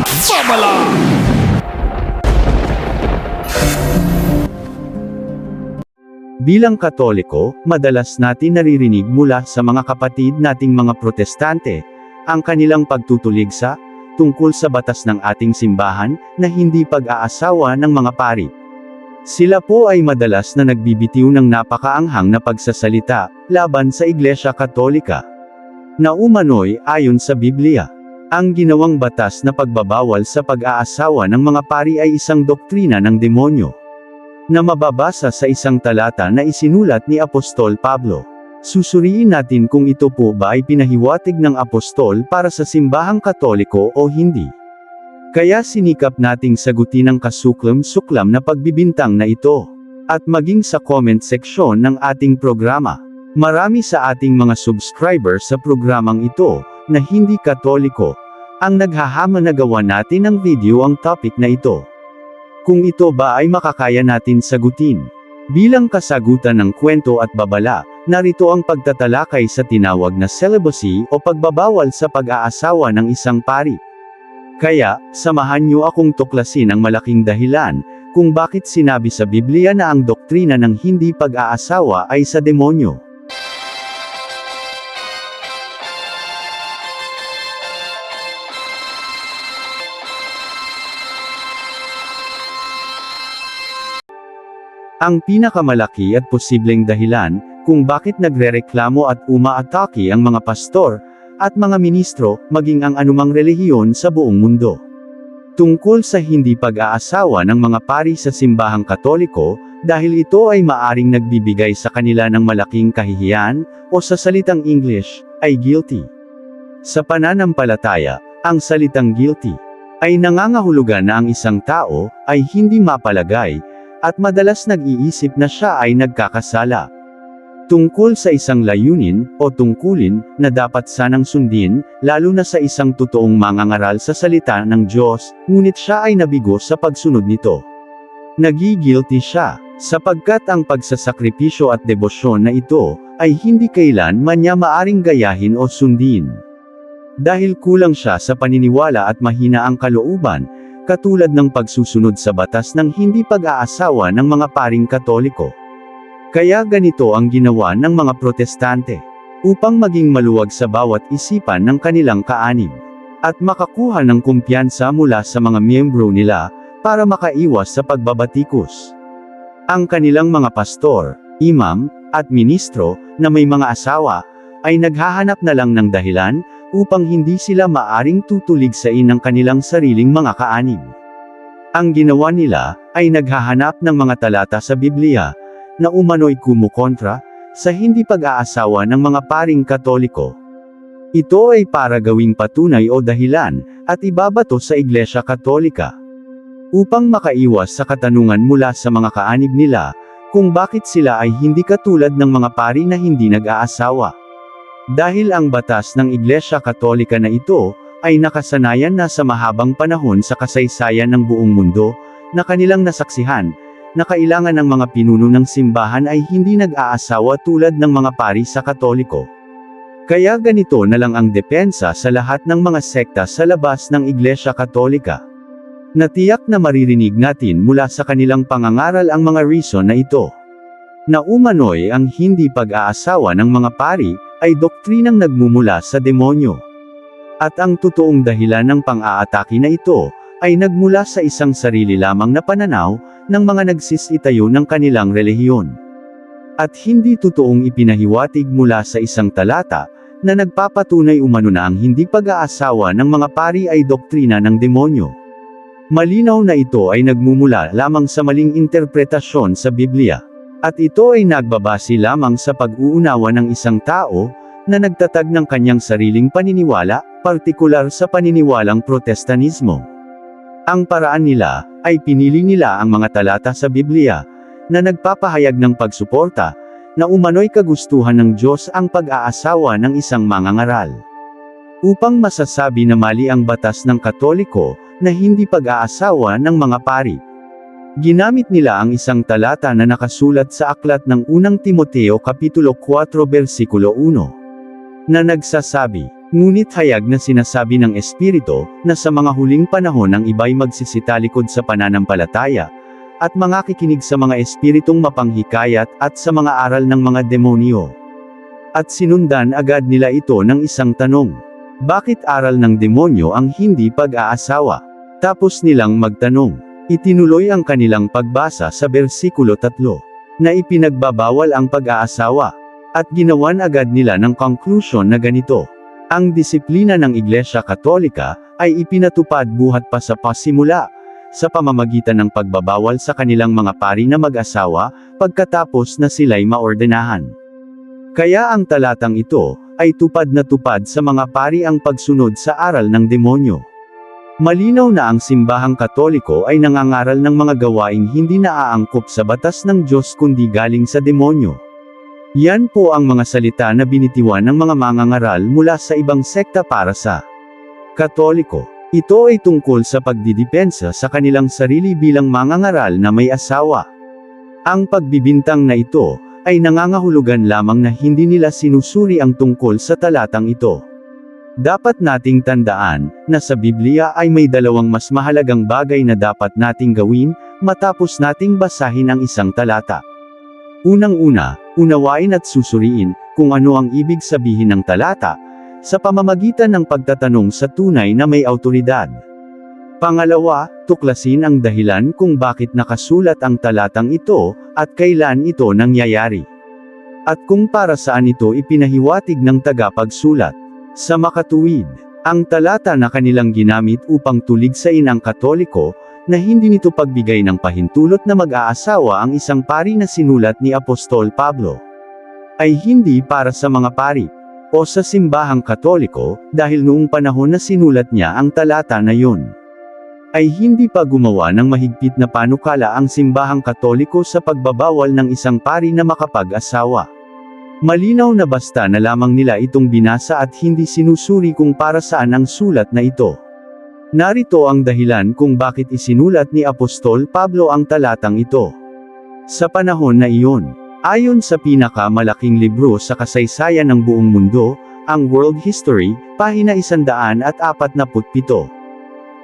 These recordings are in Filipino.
at babala! Bilang Katoliko, madalas natin naririnig mula sa mga kapatid nating mga protestante, ang kanilang pagtutulig sa, tungkol sa batas ng ating simbahan, na hindi pag-aasawa ng mga pari. Sila po ay madalas na nagbibitiw ng napakaanghang na pagsasalita, laban sa Iglesia Katolika. Na umano'y, ayon sa Biblia, ang ginawang batas na pagbabawal sa pag-aasawa ng mga pari ay isang doktrina ng demonyo na mababasa sa isang talata na isinulat ni Apostol Pablo. Susuriin natin kung ito po ba ay pinahiwatig ng apostol para sa simbahang katoliko o hindi. Kaya sinikap nating sagutin ang kasuklam-suklam na pagbibintang na ito. At maging sa comment section ng ating programa. Marami sa ating mga subscribers sa programang ito, na hindi katoliko, ang naghahama na gawa natin ng video ang topic na ito. Kung ito ba ay makakaya natin sagutin. Bilang kasagutan ng kwento at babala, narito ang pagtatalakay sa tinawag na celibacy o pagbabawal sa pag-aasawa ng isang pari. Kaya, samahan niyo akong tuklasin ang malaking dahilan, kung bakit sinabi sa Biblia na ang doktrina ng hindi pag-aasawa ay sa demonyo. Ang pinakamalaki at posibleng dahilan, kung bakit nagrereklamo at umaatake ang mga pastor, at mga ministro, maging ang anumang relihiyon sa buong mundo. Tungkol sa hindi pag-aasawa ng mga pari sa simbahang katoliko, dahil ito ay maaring nagbibigay sa kanila ng malaking kahihiyan, o sa salitang English, ay guilty. Sa pananampalataya, ang salitang guilty, ay nangangahulugan na ang isang tao, ay hindi mapalagay, at madalas nag-iisip na siya ay nagkakasala. Tungkol sa isang layunin, o tungkulin, na dapat sanang sundin, lalo na sa isang totoong mangangaral sa salita ng Diyos, ngunit siya ay nabigo sa pagsunod nito. Nagigilty siya, sapagkat ang pagsasakripisyo at debosyon na ito, ay hindi kailan man niya maaring gayahin o sundin. Dahil kulang siya sa paniniwala at mahina ang kalooban, katulad ng pagsusunod sa batas ng hindi pag-aasawa ng mga paring katoliko. Kaya ganito ang ginawa ng mga protestante. Upang maging maluwag sa bawat isipan ng kanilang kaanib. At makakuha ng kumpiyansa mula sa mga miyembro nila, para makaiwas sa pagbabatikos. Ang kanilang mga pastor, imam, at ministro, na may mga asawa, ay naghahanap na lang ng dahilan, upang hindi sila maaring tutulig sa ng kanilang sariling mga kaanib. Ang ginawa nila, ay naghahanap ng mga talata sa Biblia, na umano'y kumukontra, sa hindi pag-aasawa ng mga paring katoliko. Ito ay para gawing patunay o dahilan, at ibabato sa Iglesia Katolika. Upang makaiwas sa katanungan mula sa mga kaanib nila, kung bakit sila ay hindi katulad ng mga pari na hindi nag-aasawa. Dahil ang batas ng Iglesia Katolika na ito, ay nakasanayan na sa mahabang panahon sa kasaysayan ng buong mundo, na kanilang nasaksihan, na kailangan ng mga pinuno ng simbahan ay hindi nag-aasawa tulad ng mga pari sa Katoliko. Kaya ganito na lang ang depensa sa lahat ng mga sekta sa labas ng Iglesia Katolika. Natiyak na maririnig natin mula sa kanilang pangangaral ang mga reason na ito. Na umano'y ang hindi pag-aasawa ng mga pari, ay doktrinang nagmumula sa demonyo. At ang totoong dahilan ng pang-aatake na ito, ay nagmula sa isang sarili lamang na pananaw, ng mga nagsisitayo ng kanilang relihiyon. At hindi totoong ipinahiwatig mula sa isang talata, na nagpapatunay umano na ang hindi pag-aasawa ng mga pari ay doktrina ng demonyo. Malinaw na ito ay nagmumula lamang sa maling interpretasyon sa Biblia. At ito ay nagbabase lamang sa pag-uunawa ng isang tao, na nagtatag ng kanyang sariling paniniwala, partikular sa paniniwalang protestanismo. Ang paraan nila, ay pinili nila ang mga talata sa Biblia, na nagpapahayag ng pagsuporta, na umano'y kagustuhan ng Diyos ang pag-aasawa ng isang mangangaral. Upang masasabi na mali ang batas ng Katoliko, na hindi pag-aasawa ng mga pari. Ginamit nila ang isang talata na nakasulat sa aklat ng unang Timoteo Kapitulo 4 versikulo 1. Na nagsasabi, Ngunit hayag na sinasabi ng Espiritu, na sa mga huling panahon ang iba'y magsisitalikod sa pananampalataya, at mga kikinig sa mga espiritong mapanghikayat at sa mga aral ng mga demonyo. At sinundan agad nila ito ng isang tanong. Bakit aral ng demonyo ang hindi pag-aasawa? Tapos nilang magtanong. Itinuloy ang kanilang pagbasa sa bersikulo 3, na ipinagbabawal ang pag-aasawa. At ginawan agad nila ng conclusion na ganito. Ang disiplina ng Iglesia Katolika ay ipinatupad buhat pa sa pasimula sa pamamagitan ng pagbabawal sa kanilang mga pari na mag-asawa pagkatapos na sila'y maordenahan. Kaya ang talatang ito ay tupad na tupad sa mga pari ang pagsunod sa aral ng demonyo. Malinaw na ang simbahang katoliko ay nangangaral ng mga gawaing hindi naaangkop sa batas ng Diyos kundi galing sa demonyo. Yan po ang mga salita na binitiwan ng mga mangangaral mula sa ibang sekta para sa Katoliko. Ito ay tungkol sa pagdidepensa sa kanilang sarili bilang mangangaral na may asawa. Ang pagbibintang na ito, ay nangangahulugan lamang na hindi nila sinusuri ang tungkol sa talatang ito. Dapat nating tandaan, na sa Biblia ay may dalawang mas mahalagang bagay na dapat nating gawin, matapos nating basahin ang isang talata. Unang-una, unawain at susuriin, kung ano ang ibig sabihin ng talata, sa pamamagitan ng pagtatanong sa tunay na may autoridad. Pangalawa, tuklasin ang dahilan kung bakit nakasulat ang talatang ito, at kailan ito nangyayari. At kung para saan ito ipinahiwatig ng tagapagsulat. Sa makatuwid, ang talata na kanilang ginamit upang tuligsain ang katoliko, na hindi nito pagbigay ng pahintulot na mag-aasawa ang isang pari na sinulat ni Apostol Pablo. Ay hindi para sa mga pari, o sa simbahang katoliko, dahil noong panahon na sinulat niya ang talata na yun. Ay hindi pa gumawa ng mahigpit na panukala ang simbahang katoliko sa pagbabawal ng isang pari na makapag-asawa. Malinaw na basta na lamang nila itong binasa at hindi sinusuri kung para saan ang sulat na ito. Narito ang dahilan kung bakit isinulat ni Apostol Pablo ang talatang ito. Sa panahon na iyon, ayon sa pinakamalaking libro sa kasaysayan ng buong mundo, ang World History, pahina 147.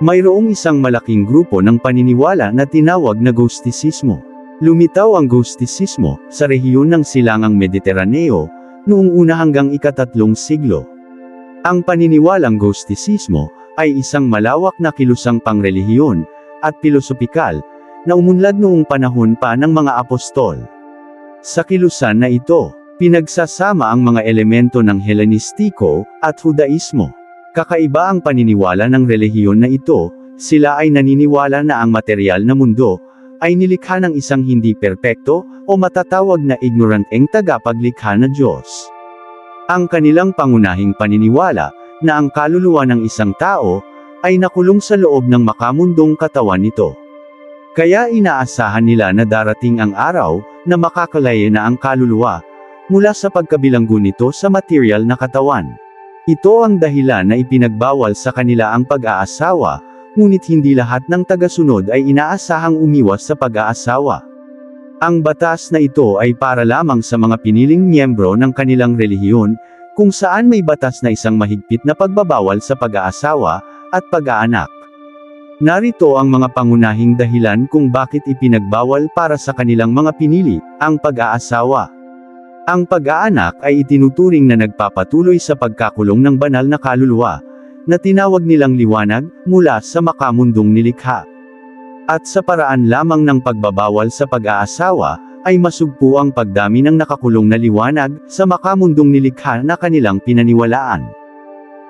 Mayroong isang malaking grupo ng paniniwala na tinawag na Gnostisismo. Lumitaw ang Gnostisismo sa rehiyon ng silangang Mediteraneo noong una hanggang ikatatlong siglo. Ang paniniwalang Gnostisismo ay isang malawak na kilusang pangrelihiyon, at pilosopikal, na umunlad noong panahon pa ng mga apostol. Sa kilusan na ito, pinagsasama ang mga elemento ng Hellenistiko, at Judaismo. Kakaiba ang paniniwala ng relihiyon na ito, sila ay naniniwala na ang material na mundo, ay nilikha ng isang hindi perpekto, o matatawag na ignorant eng tagapaglikha na Diyos. Ang kanilang pangunahing paniniwala, na ang kaluluwa ng isang tao, ay nakulong sa loob ng makamundong katawan nito. Kaya inaasahan nila na darating ang araw, na makakalaya na ang kaluluwa, mula sa pagkabilanggo nito sa material na katawan. Ito ang dahilan na ipinagbawal sa kanila ang pag-aasawa, ngunit hindi lahat ng tagasunod ay inaasahang umiwas sa pag-aasawa. Ang batas na ito ay para lamang sa mga piniling miyembro ng kanilang relihiyon, kung saan may batas na isang mahigpit na pagbabawal sa pag-aasawa, at pag-aanak. Narito ang mga pangunahing dahilan kung bakit ipinagbawal para sa kanilang mga pinili, ang pag-aasawa. Ang pag-aanak ay itinuturing na nagpapatuloy sa pagkakulong ng banal na kaluluwa, na tinawag nilang liwanag, mula sa makamundong nilikha. At sa paraan lamang ng pagbabawal sa pag-aasawa, ay masugpo ang pagdami ng nakakulong na liwanag, sa makamundong nilikha na kanilang pinaniwalaan.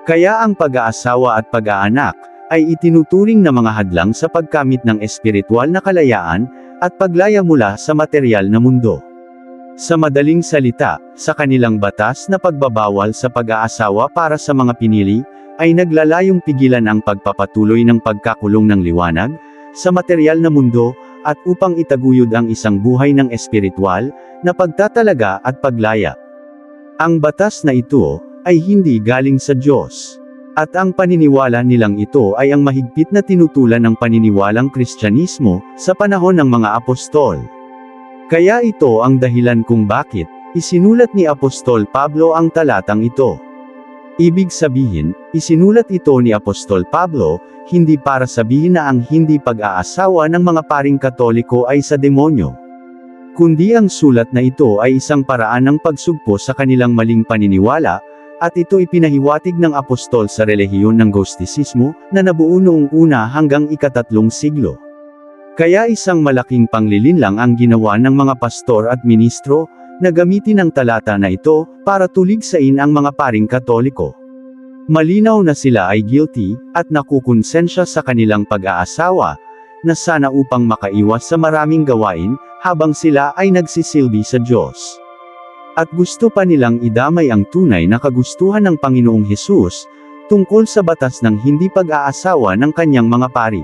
Kaya ang pag-aasawa at pag-aanak, ay itinuturing na mga hadlang sa pagkamit ng espiritual na kalayaan, at paglaya mula sa material na mundo. Sa madaling salita, sa kanilang batas na pagbabawal sa pag-aasawa para sa mga pinili, ay naglalayong pigilan ang pagpapatuloy ng pagkakulong ng liwanag, sa material na mundo, at upang itaguyod ang isang buhay ng espiritual, na pagtatalaga at paglaya. Ang batas na ito, ay hindi galing sa Diyos. At ang paniniwala nilang ito ay ang mahigpit na tinutulan ng paniniwalang Kristyanismo, sa panahon ng mga apostol. Kaya ito ang dahilan kung bakit, isinulat ni Apostol Pablo ang talatang ito. Ibig sabihin, isinulat ito ni Apostol Pablo, hindi para sabihin na ang hindi pag-aasawa ng mga paring katoliko ay sa demonyo. Kundi ang sulat na ito ay isang paraan ng pagsugpo sa kanilang maling paniniwala, at ito ipinahiwatig ng apostol sa relihiyon ng Gnosticismo, na nabuo noong una hanggang ikatatlong siglo. Kaya isang malaking panglilin lang ang ginawa ng mga pastor at ministro, na gamitin ang talata na ito, para tuligsain ang mga paring katoliko. Malinaw na sila ay guilty, at nakukonsensya sa kanilang pag-aasawa, na sana upang makaiwas sa maraming gawain, habang sila ay nagsisilbi sa Diyos. At gusto pa nilang idamay ang tunay na kagustuhan ng Panginoong Hesus, tungkol sa batas ng hindi pag-aasawa ng kanyang mga pari.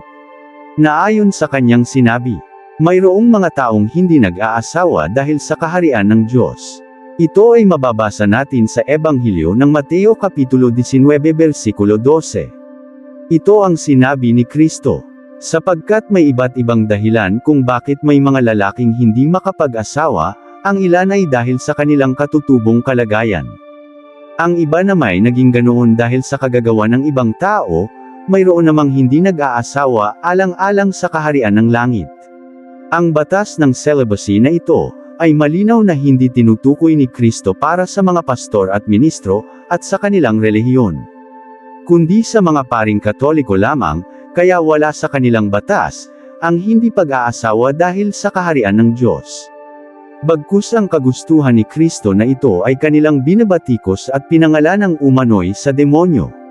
Naayon sa kanyang sinabi, mayroong mga taong hindi nag-aasawa dahil sa kaharian ng Diyos. Ito ay mababasa natin sa Ebanghelyo ng Mateo Kapitulo 19 versikulo 12. Ito ang sinabi ni Kristo. Sapagkat may iba't ibang dahilan kung bakit may mga lalaking hindi makapag-asawa, ang ilan ay dahil sa kanilang katutubong kalagayan. Ang iba naman naging ganoon dahil sa kagagawa ng ibang tao, mayroon namang hindi nag-aasawa alang-alang sa kaharian ng langit. Ang batas ng celibacy na ito, ay malinaw na hindi tinutukoy ni Kristo para sa mga pastor at ministro, at sa kanilang relihiyon. Kundi sa mga paring katoliko lamang, kaya wala sa kanilang batas, ang hindi pag-aasawa dahil sa kaharian ng Diyos. Bagkus ang kagustuhan ni Kristo na ito ay kanilang binabatikos at pinangalan ng umano'y sa demonyo.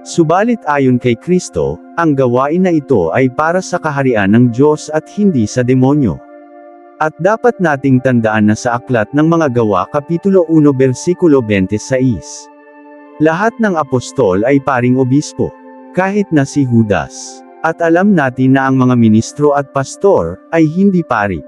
Subalit ayon kay Kristo, ang gawain na ito ay para sa kaharian ng Diyos at hindi sa demonyo. At dapat nating tandaan na sa aklat ng mga gawa Kapitulo 1 versikulo 26. Lahat ng apostol ay paring obispo, kahit na si Judas. At alam natin na ang mga ministro at pastor, ay hindi pari.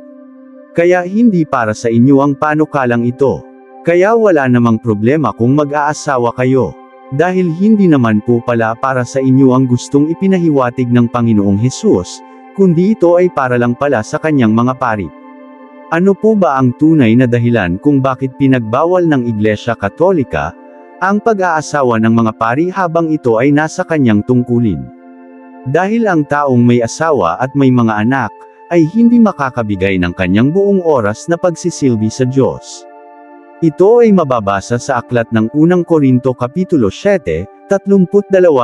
Kaya hindi para sa inyo ang panukalang ito. Kaya wala namang problema kung mag-aasawa kayo. Dahil hindi naman po pala para sa inyo ang gustong ipinahiwatig ng Panginoong Hesus, kundi ito ay para lang pala sa kanyang mga pari. Ano po ba ang tunay na dahilan kung bakit pinagbawal ng Iglesia Katolika, ang pag-aasawa ng mga pari habang ito ay nasa kanyang tungkulin? Dahil ang taong may asawa at may mga anak, ay hindi makakabigay ng kanyang buong oras na pagsisilbi sa Diyos. Ito ay mababasa sa aklat ng unang Korinto Kapitulo 7, 32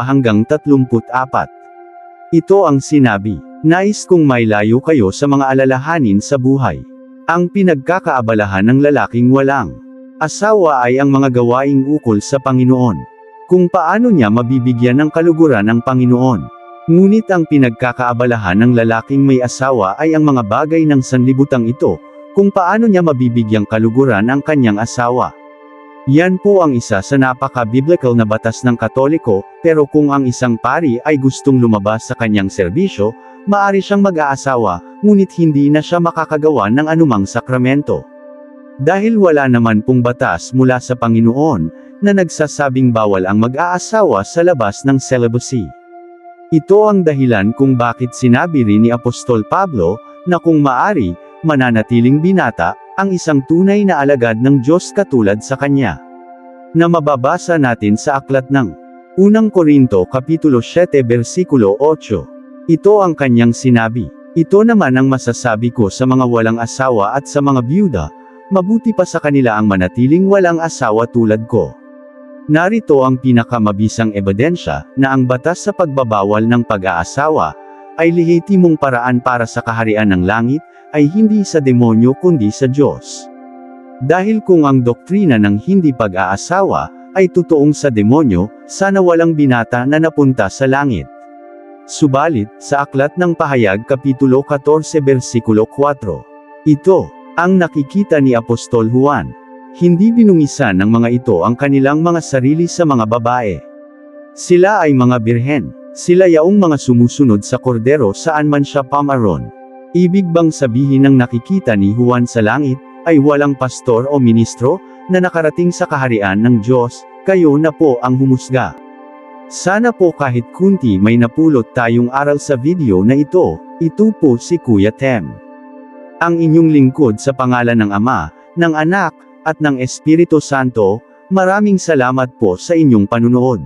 hanggang 34. Ito ang sinabi, Nais kong may layo kayo sa mga alalahanin sa buhay. Ang pinagkakaabalahan ng lalaking walang asawa ay ang mga gawaing ukol sa Panginoon. Kung paano niya mabibigyan ng kaluguran ng Panginoon. Ngunit ang pinagkakaabalahan ng lalaking may asawa ay ang mga bagay ng sanlibutang ito, kung paano niya mabibigyang kaluguran ang kanyang asawa. Yan po ang isa sa napaka-biblical na batas ng Katoliko, pero kung ang isang pari ay gustong lumabas sa kanyang serbisyo, maari siyang mag-aasawa, ngunit hindi na siya makakagawa ng anumang sakramento. Dahil wala naman pong batas mula sa Panginoon, na nagsasabing bawal ang mag-aasawa sa labas ng celibacy. Ito ang dahilan kung bakit sinabi rin ni Apostol Pablo, na kung maari, mananatiling binata, ang isang tunay na alagad ng Diyos katulad sa Kanya. Na mababasa natin sa aklat ng Unang Korinto Kapitulo 7 versikulo 8. Ito ang kanyang sinabi. Ito naman ang masasabi ko sa mga walang asawa at sa mga byuda, mabuti pa sa kanila ang manatiling walang asawa tulad ko. Narito ang pinakamabisang ebidensya, na ang batas sa pagbabawal ng pag-aasawa, ay lehitimong paraan para sa kaharian ng langit, ay hindi sa demonyo kundi sa Diyos. Dahil kung ang doktrina ng hindi pag-aasawa, ay totoong sa demonyo, sana walang binata na napunta sa langit. Subalit, sa Aklat ng Pahayag Kapitulo 14 versikulo 4. Ito, ang nakikita ni Apostol Juan. Hindi binungisan ng mga ito ang kanilang mga sarili sa mga babae. Sila ay mga birhen. Sila yaong mga sumusunod sa kordero saan man siya pamaron. Ibig bang sabihin ng nakikita ni Juan sa langit, ay walang pastor o ministro, na nakarating sa kaharian ng Diyos, kayo na po ang humusga. Sana po kahit kunti may napulot tayong aral sa video na ito, ito po si Kuya Tem. Ang inyong lingkod sa pangalan ng Ama, ng Anak, at ng Espiritu Santo, Maraming salamat po sa inyong panunood.